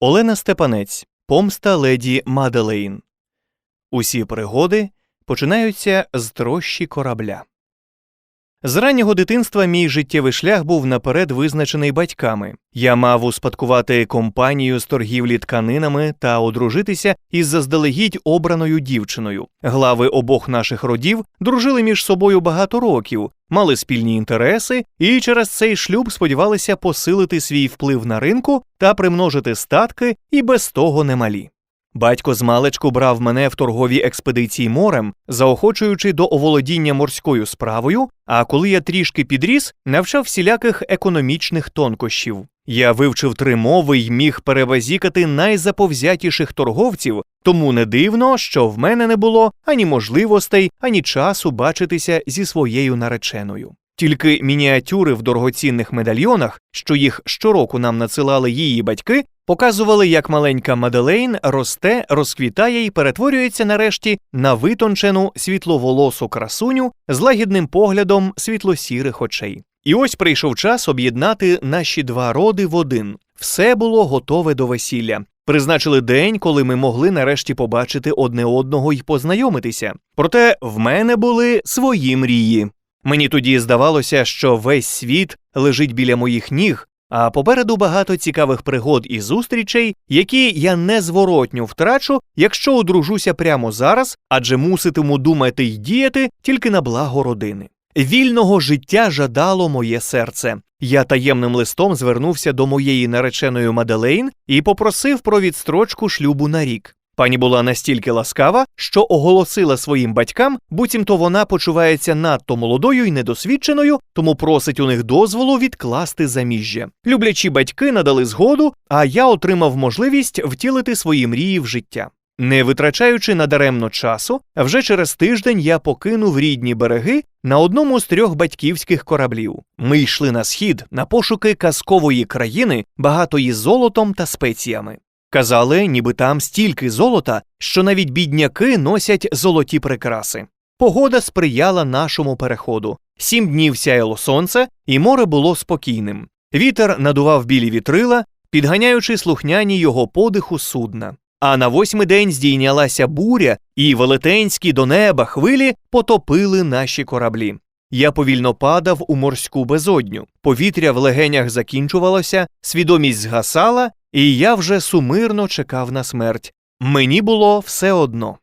Олена Степанець, помста леді Маделейн. Усі пригоди починаються з трощі корабля. З раннього дитинства мій життєвий шлях був наперед визначений батьками. Я мав успадкувати компанію з торгівлі тканинами та одружитися із заздалегідь обраною дівчиною. Глави обох наших родів дружили між собою багато років, мали спільні інтереси і через цей шлюб сподівалися посилити свій вплив на ринку та примножити статки і без того немалі. Батько з маличку брав мене в торгові експедиції морем, заохочуючи до оволодіння морською справою, а коли я трішки підріс, навчав всіляких економічних тонкощів. Я вивчив три мови й міг перебазікати найзаповзятіших торговців, тому не дивно, що в мене не було ані можливостей, ані часу бачитися зі своєю нареченою. Тільки мініатюри в дорогоцінних медальйонах, що їх щороку нам надсилали її батьки, показували, як маленька Маделейн росте, розквітає і перетворюється нарешті на витончену світловолосу красуню з лагідним поглядом світло-сірих очей. І ось прийшов час об'єднати наші два роди в один. Все було готове до весілля. Призначили день, коли ми могли нарешті побачити одне одного і познайомитися. Проте в мене були свої мрії. Мені тоді здавалося, що весь світ лежить біля моїх ніг, а попереду багато цікавих пригод і зустрічей, які я незворотньо втрачу, якщо одружуся прямо зараз, адже муситиму думати й діяти тільки на благо родини. Вільного життя жадало моє серце. Я таємним листом звернувся до моєї нареченої Маделейн і попросив про відстрочку шлюбу на рік. Пані була настільки ласкава, що оголосила своїм батькам, буцімто вона почувається надто молодою і недосвідченою, тому просить у них дозволу відкласти заміжжя. Люблячі батьки надали згоду, а я отримав можливість втілити свої мрії в життя. Не витрачаючи надаремно часу, вже через тиждень я покинув рідні береги на одному з трьох батьківських кораблів. Ми йшли на схід на пошуки казкової країни, багатої золотом та спеціями. Казали, ніби там стільки золота, що навіть бідняки носять золоті прикраси. Погода сприяла нашому переходу. Сім днів сяяло сонце, і море було спокійним. Вітер надував білі вітрила, підганяючи слухняні його подиху судна. А на восьмий день здійнялася буря, і велетенські до неба хвилі потопили наші кораблі. Я повільно падав у морську безодню. Повітря в легенях закінчувалося, свідомість згасала, і я вже сумирно чекав на смерть. Мені було все одно.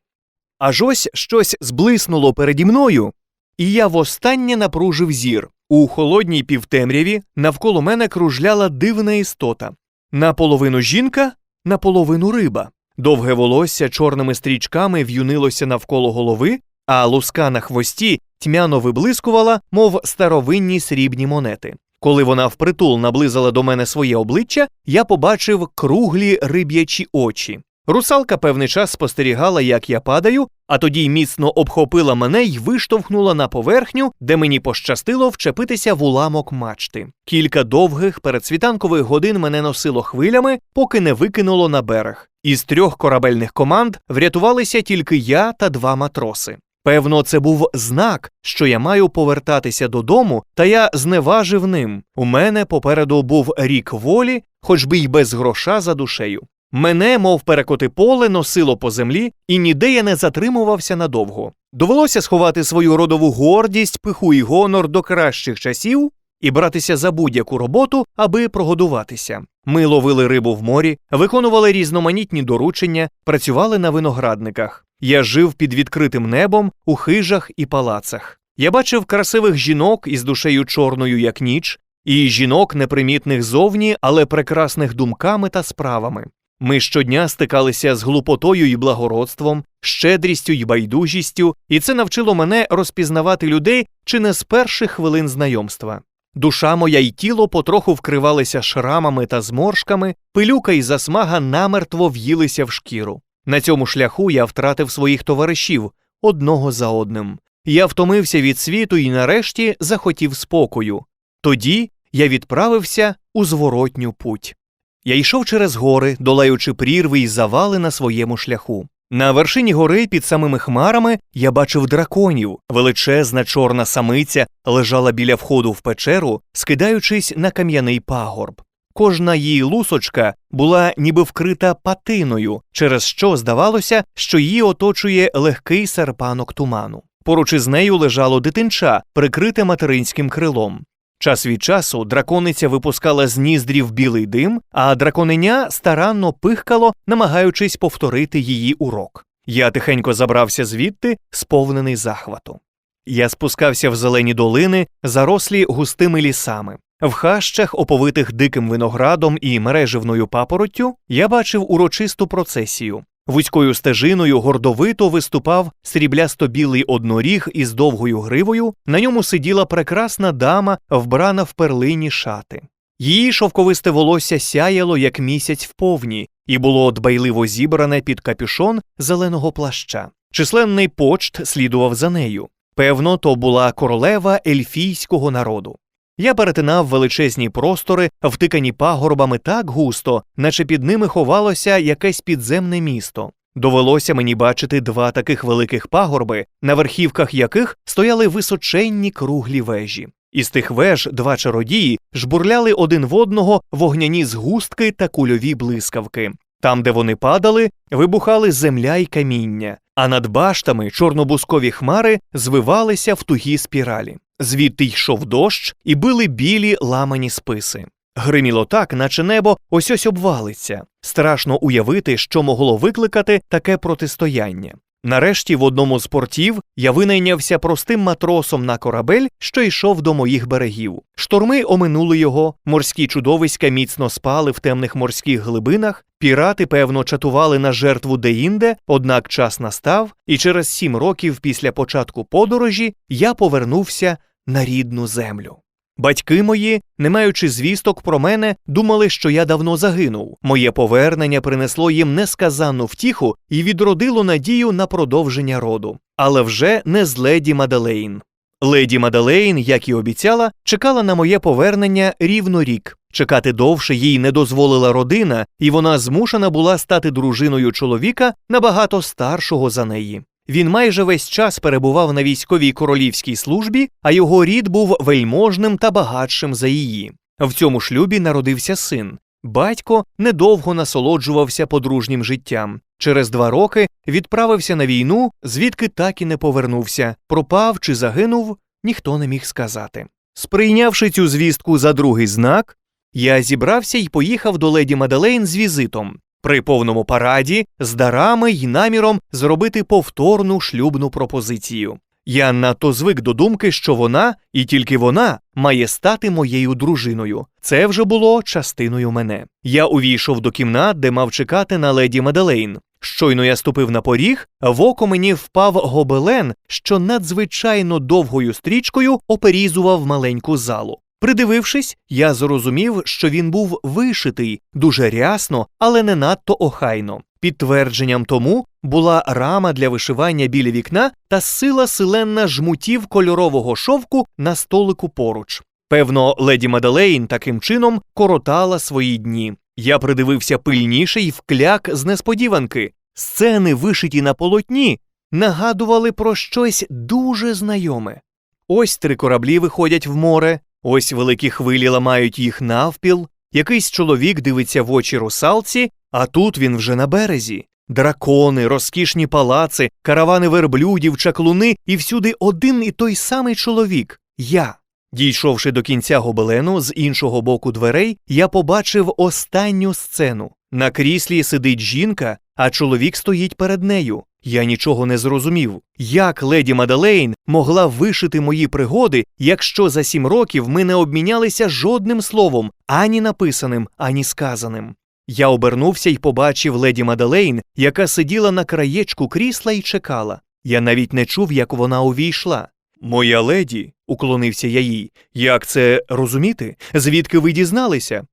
Аж ось щось зблиснуло переді мною, і я востаннє напружив зір. У холодній півтемряві навколо мене кружляла дивна істота. Наполовину жінка, наполовину риба. Довге волосся чорними стрічками в'юнилося навколо голови, а луска на хвості тьмяно виблискувала, мов старовинні срібні монети. Коли вона впритул наблизила до мене своє обличчя, я побачив круглі риб'ячі очі. Русалка певний час спостерігала, як я падаю, а тоді міцно обхопила мене й виштовхнула на поверхню, де мені пощастило вчепитися в уламок мачти. Кілька довгих передсвітанкових годин мене носило хвилями, поки не викинуло на берег. Із трьох корабельних команд врятувалися тільки я та два матроси. Певно, це був знак, що я маю повертатися додому, та я зневажив ним. У мене попереду був рік волі, хоч би й без гроша за душею. Мене, мов перекоти поле, носило по землі, і ніде я не затримувався надовго. Довелося сховати свою родову гордість, пиху і гонор до кращих часів і братися за будь-яку роботу, аби прогодуватися. Ми ловили рибу в морі, виконували різноманітні доручення, працювали на виноградниках. Я жив під відкритим небом у хижах і палацах. Я бачив красивих жінок із душею чорною, як ніч, і жінок непримітних зовні, але прекрасних думками та справами. Ми щодня стикалися з глупотою і благородством, щедрістю й байдужістю, і це навчило мене розпізнавати людей чи не з перших хвилин знайомства. Душа моя й тіло потроху вкривалися шрамами та зморшками, пилюка й засмага намертво в'їлися в шкіру. На цьому шляху я втратив своїх товаришів одного за одним. Я втомився від світу і нарешті захотів спокою. Тоді я відправився у зворотню путь. Я йшов через гори, долаючи прірви й завали на своєму шляху. На вершині гори під самими хмарами я бачив драконів. Величезна чорна самиця лежала біля входу в печеру, скидаючись на кам'яний пагорб. Кожна її лусочка була ніби вкрита патиною, через що здавалося, що її оточує легкий серпанок туману. Поруч із нею лежало дитинча, прикрите материнським крилом. Час від часу дракониця випускала з ніздрів білий дим, а драконеня старанно пихкало, намагаючись повторити її урок. Я тихенько забрався звідти, сповнений захвату. Я спускався в зелені долини, зарослі густими лісами. В хащах, оповитих диким виноградом і мереживною папороттю, я бачив урочисту процесію. Вузькою стежиною гордовито виступав сріблясто-білий одноріг із довгою гривою, на ньому сиділа прекрасна дама, вбрана в перлині шати. Її шовковисте волосся сяяло, як місяць в повні, і було дбайливо зібране під капюшон зеленого плаща. Численний почт слідував за нею. Певно, то була королева ельфійського народу. Я перетинав величезні простори, втикані пагорбами так густо, наче під ними ховалося якесь підземне місто. Довелося мені бачити два таких великих пагорби, на верхівках яких стояли височенні круглі вежі. Із тих веж два чародії жбурляли один в одного вогняні згустки та кульові блискавки. Там, де вони падали, вибухали земля й каміння, а над баштами чорнобускові хмари звивалися в тугі спіралі. Звідти йшов дощ і били білі ламані списи. Гриміло так, наче небо ось ось обвалиться. Страшно уявити, що могло викликати таке протистояння. Нарешті, в одному з портів я винайнявся простим матросом на корабель, що йшов до моїх берегів. Шторми оминули його, морські чудовиська міцно спали в темних морських глибинах, пірати, певно, чатували на жертву деінде, однак час настав, і через сім років після початку подорожі я повернувся на рідну землю. Батьки мої, не маючи звісток про мене, думали, що я давно загинув. Моє повернення принесло їм несказанну втіху і відродило надію на продовження роду. Але вже не з леді Маделейн. Леді Маделейн, як і обіцяла, чекала на моє повернення рівно рік. Чекати довше їй не дозволила родина, і вона змушена була стати дружиною чоловіка набагато старшого за неї. Він майже весь час перебував на військовій королівській службі, а його рід був вельможним та багатшим за її. В цьому шлюбі народився син. Батько недовго насолоджувався подружнім життям. Через два роки відправився на війну, звідки так і не повернувся. Пропав чи загинув, ніхто не міг сказати. Сприйнявши цю звістку за другий знак, я зібрався і поїхав до леді Маделейн з візитом при повному параді з дарами й наміром зробити повторну шлюбну пропозицію. Я надто звик до думки, що вона, і тільки вона, має стати моєю дружиною. Це вже було частиною мене. Я увійшов до кімнат, де мав чекати на леді Маделейн. Щойно я ступив на поріг, в око мені впав гобелен, що надзвичайно довгою стрічкою оперізував маленьку залу. Придивившись, я зрозумів, що він був вишитий дуже рясно, але не надто охайно. Підтвердженням тому була рама для вишивання біля вікна та сила силенна жмутів кольорового шовку на столику поруч. Певно, леді Маделейн таким чином коротала свої дні. Я придивився пильніше і вкляк з несподіванки. Сцени, вишиті на полотні, нагадували про щось дуже знайоме. Ось три кораблі виходять в море, ось великі хвилі ламають їх навпіл, якийсь чоловік дивиться в очі русалці, а тут він вже на березі. Дракони, розкішні палаци, каравани верблюдів, чаклуни і всюди один і той самий чоловік я. Дійшовши до кінця гобелену з іншого боку дверей, я побачив останню сцену. На кріслі сидить жінка, а чоловік стоїть перед нею. Я нічого не зрозумів, як леді Маделейн могла вишити мої пригоди, якщо за сім років ми не обмінялися жодним словом, ані написаним, ані сказаним. Я обернувся і побачив леді Маделейн, яка сиділа на краєчку крісла і чекала. Я навіть не чув, як вона увійшла. Моя леді, уклонився я їй, як це розуміти? Звідки ви дізналися?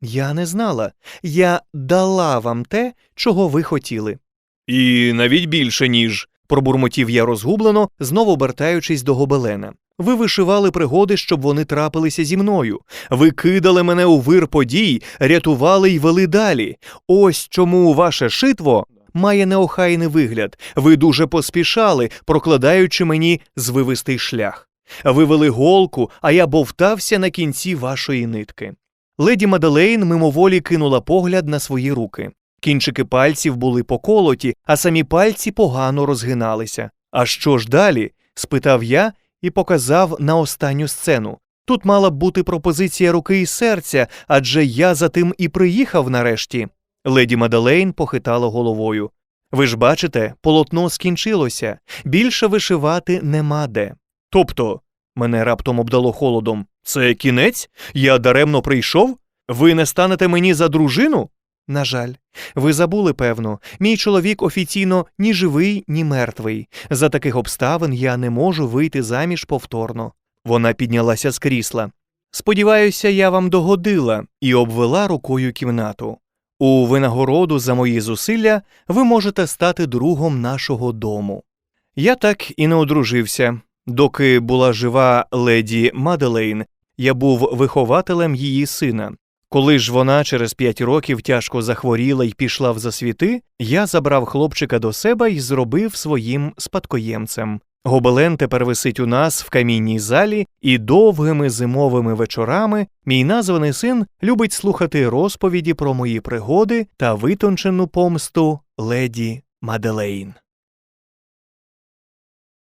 Я не знала. Я дала вам те, чого ви хотіли. І навіть більше, ніж. пробурмотів я розгублено, знову обертаючись до гобелена. Ви вишивали пригоди, щоб вони трапилися зі мною. Ви кидали мене у вир подій, рятували й вели далі. Ось чому ваше шитво має неохайний вигляд. Ви дуже поспішали, прокладаючи мені звивистий шлях. Ви вели голку, а я бовтався на кінці вашої нитки. Леді Маделейн мимоволі кинула погляд на свої руки. Кінчики пальців були поколоті, а самі пальці погано розгиналися. А що ж далі? спитав я і показав на останню сцену. Тут мала б бути пропозиція руки і серця, адже я за тим і приїхав нарешті. Леді Маделейн похитала головою. Ви ж бачите, полотно скінчилося, більше вишивати нема де. Тобто, мене раптом обдало холодом. Це кінець? Я даремно прийшов? Ви не станете мені за дружину? На жаль, ви забули, певно, мій чоловік офіційно ні живий, ні мертвий. За таких обставин я не можу вийти заміж повторно. Вона піднялася з крісла. Сподіваюся, я вам догодила і обвела рукою кімнату. У винагороду за мої зусилля ви можете стати другом нашого дому. Я так і не одружився. Доки була жива леді Маделейн, я був вихователем її сина. Коли ж вона через п'ять років тяжко захворіла й пішла в засвіти, я забрав хлопчика до себе і зробив своїм спадкоємцем. Гобелен тепер висить у нас в камінній залі, і довгими зимовими вечорами мій названий син любить слухати розповіді про мої пригоди та витончену помсту леді Маделейн.